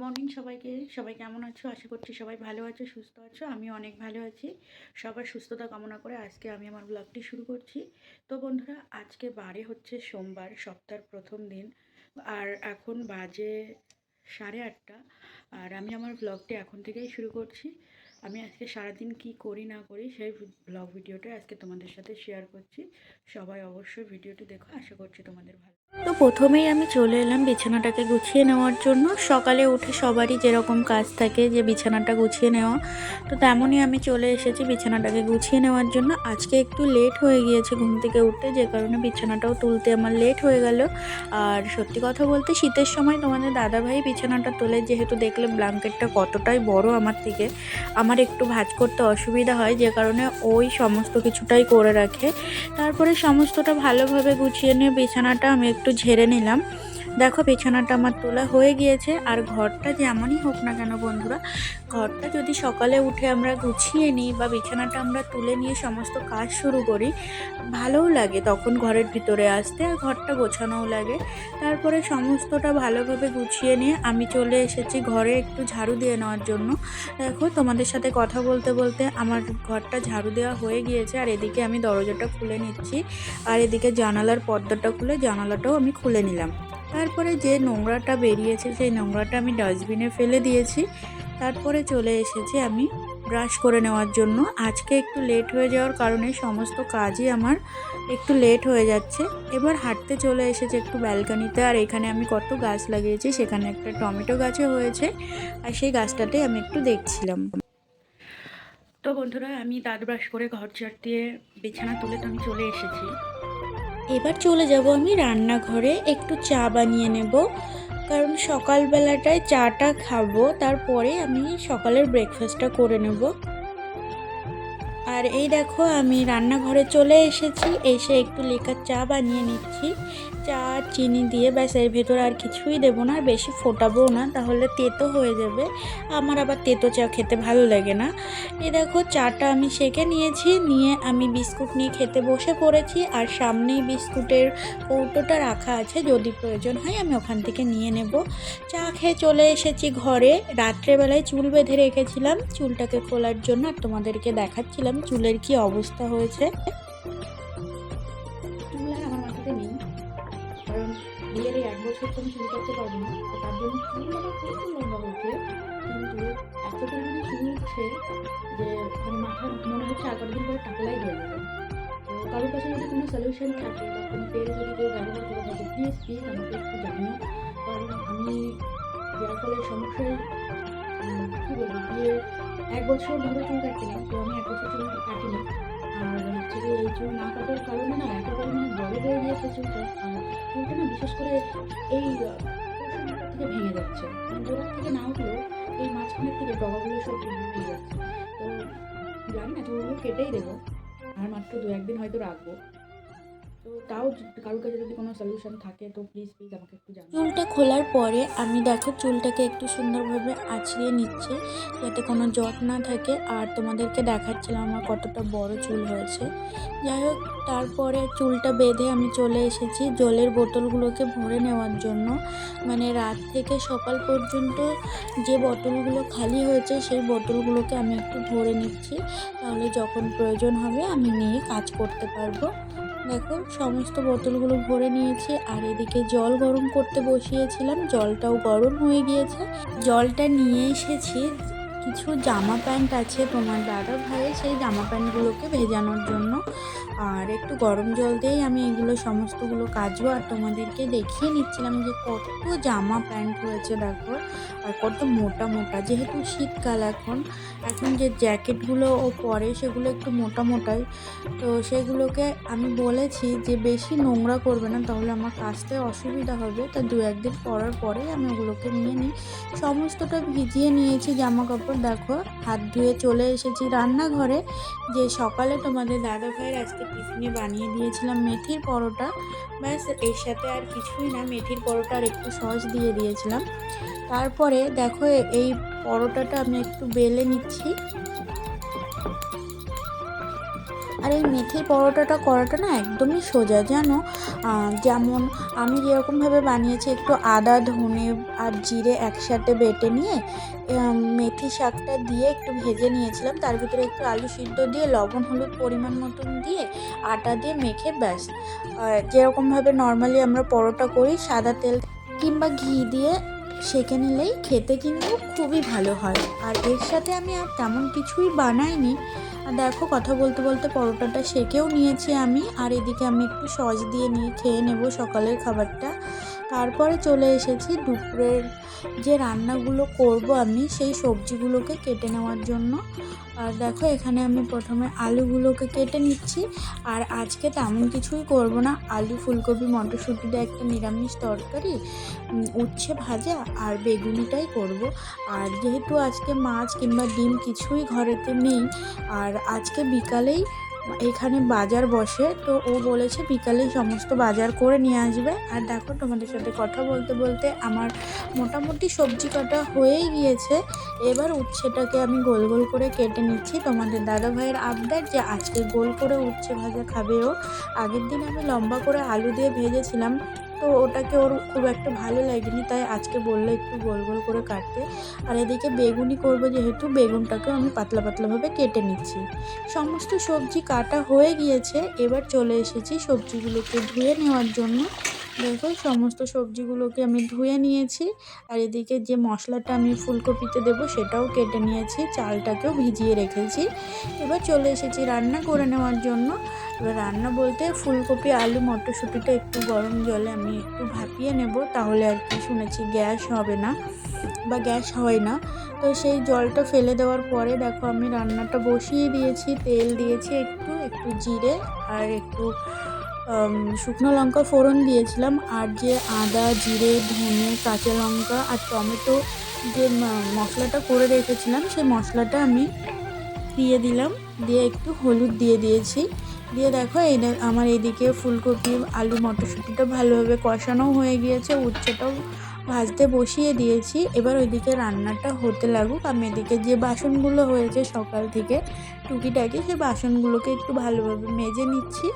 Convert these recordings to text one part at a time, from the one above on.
Morning সবাইকে। সবাই কেমন আছো? আশা করছি সবাই ভালো আছো, সুস্থ আছো। আমি অনেক ভালো আছি। সবার সুস্থতা কামনা করে আজকে আমি আমার ব্লগটি শুরু করছি। তো বন্ধুরা, আজকে বারে হচ্ছে সোমবার, সপ্তাহের প্রথম দিন। আর এখন বাজে সাড়ে আটটা। আর আমি আমার ব্লগটি এখন থেকেই শুরু করছি। আমি আজকে সারাদিন কি করি না করি সেই ব্লগ ভিডিওটা আজকে তোমাদের সাথে শেয়ার করছি। সবাই অবশ্যই ভিডিওটি দেখো। আশা করছি তোমাদের ভালো তো প্রথমেই আমি চলে এলাম বিছানাটাকে গুছিয়ে নেওয়ার জন্য। সকালে উঠে সবারই যেরকম কাজ থাকে যে বিছানাটা গুছিয়ে নেওয়া। তো তেমনই আমি চলে এসেছি বিছানাটাকে গুছিয়ে নেওয়ার জন্য। আজকে একটু লেট হয়ে গিয়েছে ঘুম থেকে উঠতে, যে কারণে বিছানাটাও তুলতে আমার লেট হয়ে গেল। আর সত্যি কথা বলতে শীতের সময় তোমাদের দাদাভাই বিছানাটা তোলে, যেহেতু দেখলে ব্ল্যাঙ্কেটটা কতটাই বড় আমার থেকে, আমার একটু ভাঁজ করতে অসুবিধা হয়, যে কারণে ওই সমস্ত কিছুটাই করে রাখে। তারপরে সমস্তটা ভালোভাবে গুছিয়ে নিয়ে বিছানাটা আমি একটু ঝেড়ে নিলাম। দেখো বিছানাটা আমার তোলা হয়ে গিয়েছে আর ঘরটা যেমনই হোক না কেন বন্ধুরা, ঘরটা যদি সকালে উঠে আমরা গুছিয়ে নিই বা বিছানাটা আমরা তুলে নিয়ে সমস্ত কাজ শুরু করি, ভালোও লাগে তখন ঘরের ভিতরে আসতে আর ঘরটা গোছানোও লাগে। তারপরে সমস্তটা ভালোভাবে গুছিয়ে নিয়ে আমি চলে এসেছি ঘরে একটু ঝাড়ু দিয়ে নেওয়ার জন্য। দেখো তোমাদের সাথে কথা বলতে বলতে আমার ঘরটা ঝাড়ু দেওয়া হয়ে গিয়েছে আর এদিকে আমি দরজাটা খুলে নিচ্ছি আর এদিকে জানালার পর্দাটা খুলে জানালাটাও আমি খুলে নিলাম। তারপরে যে নোংরাটা বেরিয়েছে, সেই নোংরাটা আমি ডাস্টবিনে ফেলে দিয়েছি। তারপরে চলে এসেছি আমি ব্রাশ করে নেওয়ার জন্য। আজকে একটু লেট হয়ে যাওয়ার কারণে সমস্ত কাজই আমার একটু লেট হয়ে যাচ্ছে। এবার হাঁটতে চলে এসেছে একটু ব্যালকানিতে আর এখানে আমি কত গাছ লাগিয়েছি, সেখানে একটা টমেটো গাছে হয়েছে, আর সেই গাছটাতেই আমি একটু দেখছিলাম। তো বন্ধুরা, আমি দাঁত ব্রাশ করে ঘর ঝাড় দিয়ে বিছানা তুলে তো আমি চলে এসেছি। এবার চলে যাব আমি রান্নাঘরে, একটু চা বানিয়ে নেব। কারণ সকালবেলাটায় চাটা খাব, তারপরে আমি সকালের ব্রেকফাস্টটা করে নেব। আর এই দেখো, আমি রান্নাঘরে চলে এসেছি। এসে একটু লেকার চা বানিয়ে নিচ্ছি। চা চিনি দিয়ে ব্যাস, এর ভেতরে আর কিছুই দেবো না, আর বেশি ফোটাবো না, তাহলে তেতো হয়ে যাবে। আমার আবার তেতো চা খেতে ভালো লাগে না। এ দেখো, চাটা আমি সেকে নিয়েছি, নিয়ে আমি বিস্কুট নিয়ে খেতে বসে পড়েছি, আর সামনেই বিস্কুটের কৌটোটা রাখা আছে, যদি প্রয়োজন হয় আমি ওখান থেকে নিয়ে নেব। চা খেয়ে চলে এসেছি ঘরে। রাত্রেবেলায় চুল বেঁধে রেখেছিলাম, চুলটাকে খোলার জন্য, আর তোমাদেরকে দেখাচ্ছিলাম চুলের কি অবস্থা হয়েছে? আমার নেই, কারণ এই এক বছর আমি করতে পারব না তার জন্য উঠছে যে মানে মনে হচ্ছে টাকলাই কারোর কাছে কোনো থাকে একটু কারণ আমি সমস্যায় কী বলব বিয়ে এক বছর ধরে চুল কাটতে না তো আমি এক বছর চুল কাটিনি। আর হচ্ছে যে এই চুল না কাটার কারণে না এত পরিমাণে বড় হয়ে গিয়েছে চুলটা, আর চুলটা না বিশেষ করে এই থেকে ভেঙে যাচ্ছে। মানে গোড়ার থেকে না উঠলেও এই মাঝখানের থেকে ডগাগুলো সব ভেঙে যাচ্ছে। তো জানি না, চুলগুলো কেটেই দেবো। আর মাত্র দু একদিন হয়তো রাখব। তাও কারোর কাছে যদি কোনো সলিউশন থাকে, তো প্লিজ প্লিজ আমাকে একটু জানাও। চুলটা খোলার পরে আমি দেখো চুলটাকে একটু সুন্দরভাবে আঁচড়িয়ে নিচ্ছে, যাতে কোনো জট না থাকে। আর তোমাদেরকে দেখাচ্ছিলাম আমার কতটা বড় চুল হয়েছে। যাই হোক, তারপরে চুলটা বেঁধে আমি চলে এসেছি জলের বোতলগুলোকে ভরে নেওয়ার জন্য। মানে রাত থেকে সকাল পর্যন্ত যে বোতলগুলো খালি হয়েছে, সেই বোতলগুলোকে আমি একটু ভরে নিচ্ছি। তাহলে যখন প্রয়োজন হবে, আমি নিয়ে কাজ করতে পারব। দেখো, সমস্ত বোতলগুলো ভরে নিয়েছি আর এদিকে জল গরম করতে বসিয়েছিলাম। জলটাও গরম হয়ে গিয়েছে। জলটা নিয়ে এসেছি কিছু জামা প্যান্ট আছে তোমার দাদা ভাইয়ের সেই জামা প্যান্টগুলোকে ভেজানোর জন্য। আর একটু গরম জল দিয়েই আমি এগুলো, সমস্তগুলো কাচবো। আর তোমাদেরকে দেখিয়ে নিচ্ছিলাম যে কত জামা প্যান্ট হয়েছে দেখো। আর কত মোটা মোটা, যেহেতু শীতকাল এখন এখন যে জ্যাকেটগুলো ও পরে সেগুলো একটু মোটা মোটাই। তো সেগুলোকে আমি বলেছি যে বেশি নোংরা করবে না, তাহলে আমার কাচতে অসুবিধা হবে। তা দু একদিন পরার পরেই আমি ওগুলোকে নিয়ে নিই। সমস্তটা ভিজিয়ে নিয়েছি জামা কাপড় দেখো, হাত ধুয়ে চলে এসেছি রান্নাঘরে। যে সকালে তোমাদের দাদা ভাইয়ের আজকে টিফিনে বানিয়ে দিয়েছিলাম মেথির পরোটা। ব্যাস, এর সাথে আর কিছুই না, মেথির পরোটা আর একটু সস দিয়ে দিয়েছিলাম। তারপরে দেখো এই পরোটাটা আমি একটু বেলে নিচ্ছি। আর এই মেথির পরোটাটা করাটা না একদমই সোজা, জানো? যেমন আমি যেরকমভাবে বানিয়েছি, একটু আদা, ধনে আর জিরে একসাথে বেটে নিয়ে মেথি শাকটা দিয়ে একটু ভেজে নিয়েছিলাম। তার ভিতরে একটু আলু সিদ্ধ দিয়ে, লবণ, হলুদ পরিমাণ মতন দিয়ে আটা দিয়ে মেখে ব্যাস। যেরকমভাবে নর্মালি আমরা পরোটা করি, সাদা তেল কিংবা ঘি দিয়ে সেঁকে নিলেই খেতে কিন্তু খুবই ভালো হয়। আর এর সাথে আমি আর তেমন কিছুই বানাইনি। আর দেখো, কথা বলতে বলতে পরোটাটা সেকেও নিয়েছি আমি। আর এদিকে আমি একটু সস দিয়ে নিয়ে খেয়ে নেব সকালের খাবারটা। তারপরে চলে এসেছি দুপুরের যে রান্নাগুলো করব আমি, সেই সবজিগুলোকে কেটে নেওয়ার জন্য। আর দেখো, এখানে আমি প্রথমে আলুগুলোকে কেটে নিচ্ছি। আর আজকে তেমন কিছুই করব না। আলু, ফুলকপি, মটরশুঁটি দিয়ে একটা নিরামিষ তরকারি উচ্ছে ভাজা আর বেগুনিটাই করব। আর যেহেতু আজকে মাছ কিংবা ডিম কিছুই ঘরেতে নেই, আর আজকে বিকালেই এখানে বাজার বসে, তো ও বলেছে বিকালে সমস্ত বাজার করে নিয়ে আসবে। আর দেখো, তোমাদের সাথে কথা বলতে বলতে আমার মোটামুটি সবজি কাটা হয়েই গিয়েছে। এবার উচ্ছেটাকে আমি গোল গোল করে কেটে নিচ্ছি। তোমাদের দাদা ভাইয়ের আবদার যে আজকে গোল করে উচ্ছে ভাজা খাবে ও। আগের দিন আমি লম্বা করে আলু দিয়ে ভেজেছিলাম। তো ওটাকে ওর খুব একটা ভালো লাগেনি, তাই আজকে বলল একটু গোল গোল করে কাটতে। আর এদিকে বেগুনি করব যেহেতু, বেগুনটাকেও আমি পাতলা পাতলাভাবে কেটে নিচ্ছি। সমস্ত সবজি কাটা হয়ে গিয়েছে, এবার চলে এসেছি সবজিগুলোকে ধুয়ে নেওয়ার জন্য। দেখো, সমস্ত সবজিগুলোকে আমি ধুয়ে নিয়েছি। আর এদিকে যে মশলাটা আমি ফুলকপিতে দেবো, সেটাও কেটে নিয়েছি, চালটাকেও ভিজিয়ে রেখেছি। এবার চলে এসেছি রান্না করে নেওয়ার জন্য। এবার রান্না বলতে ফুলকপি, আলু, মটরশুঁটিটা একটু গরম জলে আমি একটু ভাপিয়ে নেব, তাহলে আর কি শুনেছি গ্যাস হবে না বা গ্যাস হয় না। তো সেই জলটা ফেলে দেওয়ার পরে দেখো আমি রান্নাটা বসিয়ে দিয়েছি, তেল দিয়েছি একটু একটু জিরে আর একটু শুকনো লঙ্কা ফোড়ন দিয়েছিলাম আর যে আদা, জিরে, ধনে, কাঁচা লঙ্কা আর টমেটো যে মশলাটা করে রেখেছিলাম, সেই মশলাটা আমি দিয়ে দিলাম, দিয়ে একটু হলুদ দিয়ে দিয়েছি। দিয়ে দেখো এই আমার এদিকে ফুলকপি, আলু, মটরশুঁটিটা ভালোভাবে কষানো হয়ে গিয়েছে। উচ্ছেটাও ভাজতে বসিয়ে দিয়েছি। এবার ওইদিকে রান্নাটা হতে লাগুক। আমি এদিকে যে বাসনগুলো হয়েছে সকাল থেকে, টুকিটাকি সে বাসনগুলোকে একটু ভালোভাবে মেজে নিচ্ছি।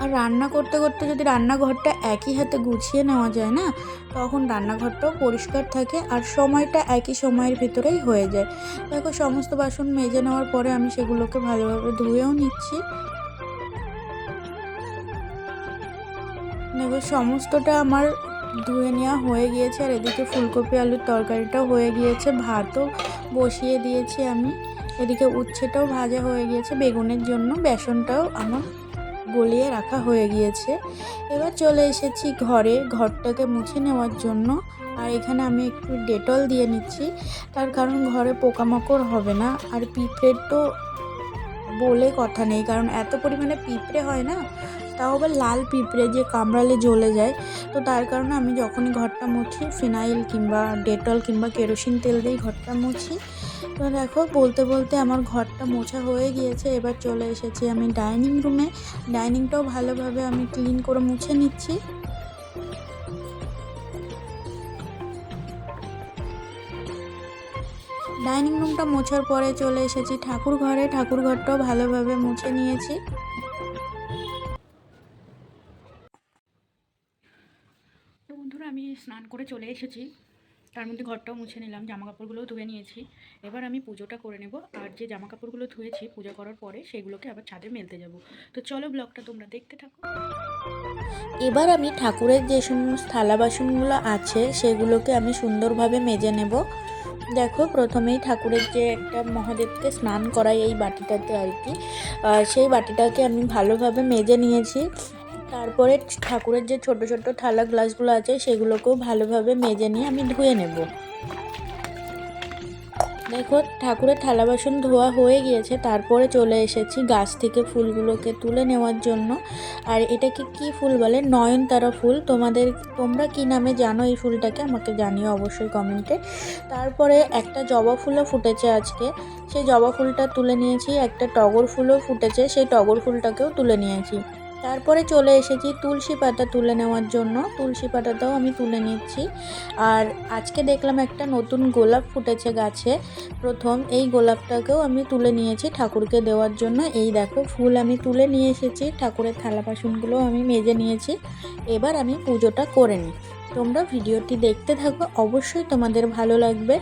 আর রান্না করতে করতে যদি রান্নাঘরটা একই হাতে গুছিয়ে নেওয়া যায় না, তখন রান্নাঘরটাও পরিষ্কার থাকে আর সময়টা একই সময়ের ভিতরেই হয়ে যায়। দেখো, সমস্ত বাসন মেজে নেওয়ার পরে আমি সেগুলোকে ভালোভাবে ধুয়েও নিচ্ছি। দেখো, সমস্তটা আমার ধুয়ে নেওয়া হয়ে গিয়েছে আর এদিকে ফুলকপি আলুর তরকারিটাও হয়ে গিয়েছে, ভাতও বসিয়ে দিয়েছি আমি। এদিকে উচ্ছেটাও ভাজা হয়ে গিয়েছে, বেগুনের জন্য, বেসনটাও আমার গলিয়ে রাখা হয়ে গিয়েছে। এবার চলে এসেছি ঘরে। ঘরটাকে মুছে নেওয়ার জন্য। আর এখানে আমি একটু ডেটল দিয়ে নিচ্ছি। তার কারণ ঘরে পোকামাকড় হবে না। আর পিঁপড়ের তো বলে কথা নেই। কারণ এত পরিমাণে পিঁপড়ে হয় না, তাও আবার লাল পিঁপড়ে যে কামড়ালে জ্বলে যায়। তো তার কারণে আমি যখনই ঘরটা মুছি, ফিনাইল কিংবা ডেটল কিংবা কেরোসিন তেল দিয়েই ঘরটা মুছি। তো দেখো, বলতে বলতে আমার ঘরটা মোছা হয়ে গিয়েছে। এবার চলে এসেছি আমি ডাইনিং রুমে। ডাইনিংটাও ভালোভাবে আমি ক্লিন করে মুছে নিচ্ছি। ডাইনিং রুমটা মোছার পরে চলে এসেছি ঠাকুর ঘরে। ঠাকুর ঘরটাও ভালোভাবে মুছে নিয়েছি। তো বন্ধুরা, আমি স্নান করে চলে এসেছি। তার মধ্যে ঘরটাও মুছে নিলাম জামা কাপড়গুলোও ধুয়ে নিয়েছি। এবার আমি পুজোটা করে নেব, আর যে জামা কাপড়গুলো ধুয়েছি পূজা করার পরে সেগুলোকে আবার ছাদে মেলতে যাব। তো চলো ব্লগটা তোমরা দেখতে থাকো। এবার আমি ঠাকুরের যে সমস্ত থালা বাসনগুলো আছে সেগুলোকে আমি সুন্দরভাবে মেজে নেব। দেখো প্রথমেই ঠাকুরের যে একটা মহাদেবকে স্নান করাই এই বাটিটাতে আর কি। সেই বাটিটাকে আমি ভালোভাবে মেজে নিয়েছি। তারপরে ঠাকুরের যে ছোট ছোট থালা গ্লাসগুলো আছে, সেগুলোকেও ভালোভাবে মেজে নিয়ে আমি ধুয়ে নেব। দেখো, ঠাকুরের থালা বাসন ধোয়া হয়ে গিয়েছে। তারপরে চলে এসেছি গাছ থেকে ফুলগুলোকে তুলে নেওয়ার জন্য। আর এটাকে কি ফুল বলে? নয়নতারা ফুল। তোমাদের, তোমরা কি নামে জানো এই ফুলটাকে? আমাকে জানিও অবশ্যই কমেন্টে। তারপরে একটা জবা ফুলও ফুটেছে আজকে। সেই জবা ফুলটা তুলে নিয়েছি। একটা টগর ফুলও ফুটেছে। সেই টগর ফুলটাকেও তুলে নিয়েছি। তারপরে চলে এসেছি তুলসী পাতা তুলে নেওয়ার জন্য। তুলসী পাতাটাও আমি তুলে নিচ্ছি। আর আজকে দেখলাম একটা নতুন গোলাপ ফুটেছে গাছে। প্রথম এই গোলাপটাকেও আমি তুলে নিয়েছি ঠাকুরকে দেওয়ার জন্য। এই দেখো, ফুল আমি তুলে নিয়ে এসেছি। ঠাকুরের থালা বাসনগুলো আমি মেজে নিয়েছি। এবার আমি পুজোটা করে নিই। তোমরা ভিডিওটি দেখতে থাকো। অবশ্যই তোমাদের ভালো লাগবে।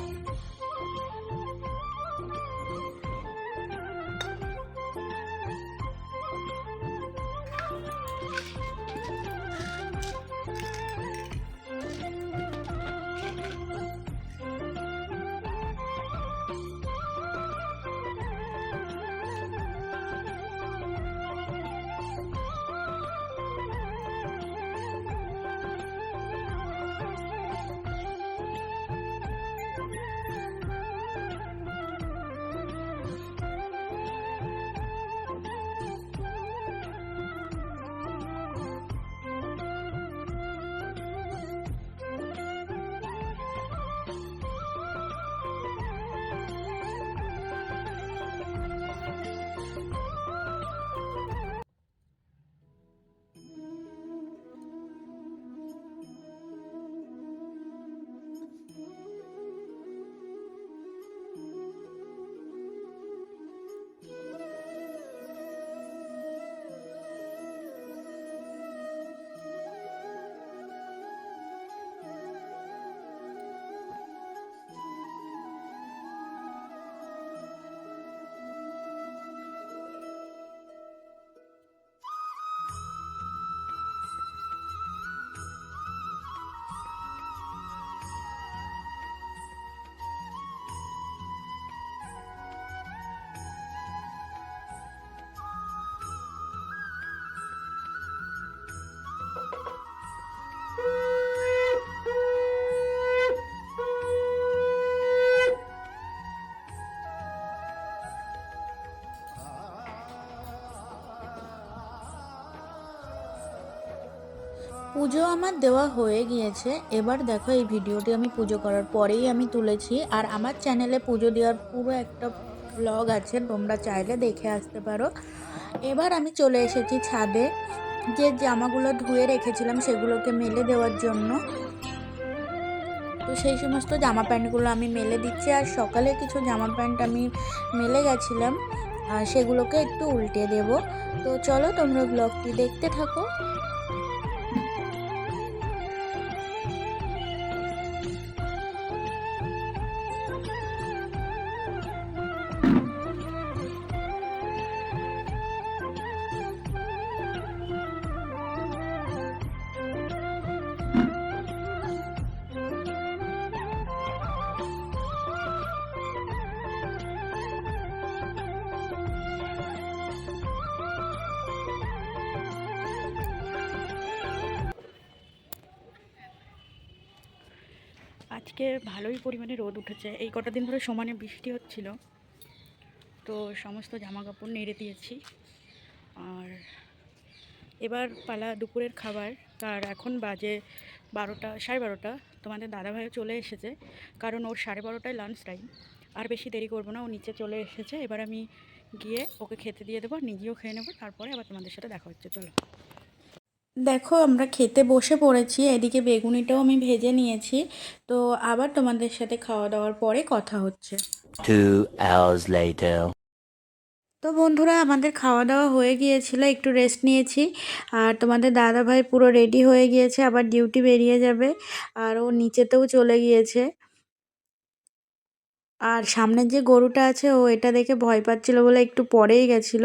পুজো আমার দেওয়া হয়ে গিয়েছে। এবার দেখো এই ভিডিওটি আমি পুজো করার পরেই আমি তুলেছি। আর আমার চ্যানেলে পুজো দেওয়ার পুরো একটা ব্লগ আছে, তোমরা চাইলে দেখে আসতে পারো। এবার আমি চলে এসেছি ছাদে। যে জামাগুলো ধুয়ে রেখেছিলাম, সেগুলোকে মেলে দেওয়ার জন্য। তো সেই সমস্ত জামা প্যান্টগুলো আমি মেলে দিচ্ছি। আর সকালে কিছু জামা প্যান্ট আমি মেলে গেছিলাম। আর সেগুলোকে একটু উল্টে দেব। তো চলো তোমরা ব্লগটি দেখতে থাকো। আজকে ভালোই পরিমাণে রোদ উঠেছে। এই কটা দিন ধরে সমানে বৃষ্টি হচ্ছিল। তো সমস্ত জামা কাপড় নেড়ে দিয়েছি। আর এবার পালা দুপুরের খাবার। তার এখন বাজে বারোটা, সাড়ে বারোটা। তোমাদের দাদাভাইও চলে এসেছে। কারণ ওর সাড়ে বারোটায় লাঞ্চ টাইম আর বেশি দেরি করব না, ও নিচে চলে এসেছে। এবার আমি গিয়ে ওকে খেতে দিয়ে দেবো নিজেও খেয়ে নেব। তারপরে আবার তোমাদের সাথে দেখা হচ্ছে। চলো। দেখো আমরা খেতে বসে পড়েছি এদিকে বেগুনিটাও আমি ভেজে নিয়েছি। তো আবার তোমাদের সাথে খাওয়া দাওয়ার পরে কথা হচ্ছে। তো বন্ধুরা আমাদের খাওয়া দাওয়া হয়ে গিয়েছিল একটু রেস্ট নিয়েছি। আর তোমাদের দাদা ভাই পুরো রেডি হয়ে গিয়েছে আবার ডিউটি বেরিয়ে যাবে। আর ও নিচেতেও চলে গিয়েছে। আর সামনের যে গরুটা আছে, ও এটা দেখে ভয় পাচ্ছিল বলে একটু পরেই গেছিল।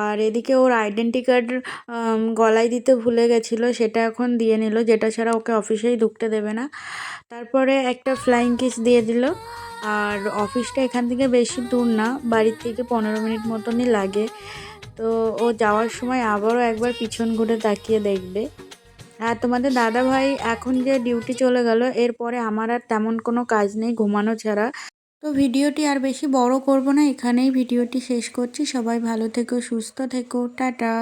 আর এদিকে ওর আইডেন্টি কার্ড গলায় দিতে ভুলে গেছিল, সেটা এখন দিয়ে নিল, যেটা ছাড়া ওকে অফিসেই ঢুকতে দেবে না। তারপরে একটা ফ্লাইং কিস দিয়ে দিল। আর অফিসটা এখান থেকে বেশি দূর না, বাড়ির থেকে পনেরো মিনিট মতনই লাগে। তো ও যাওয়ার সময় আবারও একবার পিছন ঘুরে তাকিয়ে দেখবে। আর তোমাদের দাদা ভাই এখন যে ডিউটি চলে গেল, এরপরে আমার আর তেমন কোনো কাজ নেই, ঘুমানো ছাড়া। তো ভিডিওটি আর বেশি বড় করব না, এখানেই ভিডিওটি শেষ করছি। সবাই ভালো থেকো, সুস্থ থেকো, টাটা।